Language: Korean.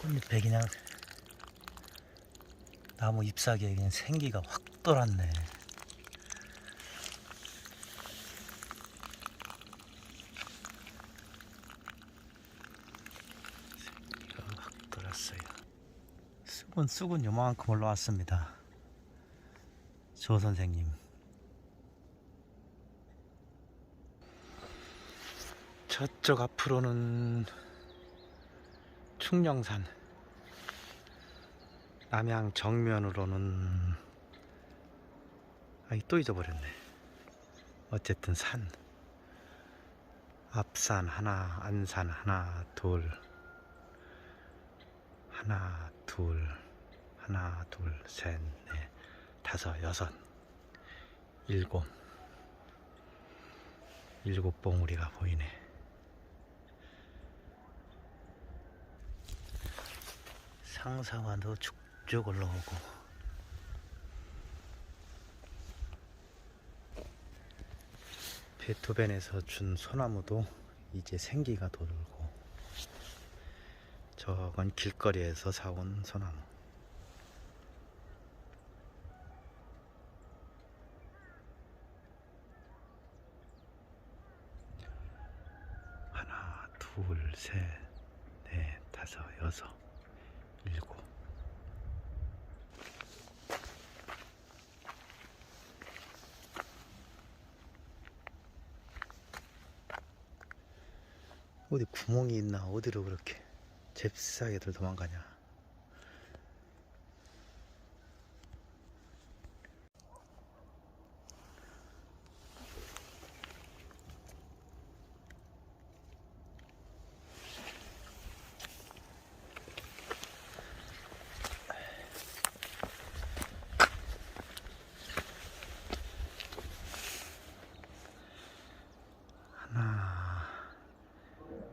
꽃잎에 그냥 나무 잎사귀에 그냥 생기가 확 돌았네. 생기가 확 돌았어요. 쑥은 쑥은 요만큼 올라왔습니다. 조 선생님. 저쪽 앞으로는 충령산. 남양 정면으로는 아이 또 잊어버렸네. 어쨌든 산. 앞산 하나 안산 하나 둘. 하나 둘. 하나 둘셋넷 다섯 여섯. 일곱. 일곱 봉우리가 보이네 상상화도 쭉쭉 올라오고. 베토벤에서 준 소나무도 이제 생기가 돌고 저건 길거리에서 사온 소나무. 하나 둘셋 넷 다섯 여섯 일곱. 어디 구멍이 있나? 어디로 그렇게 잽싸게들 도망가냐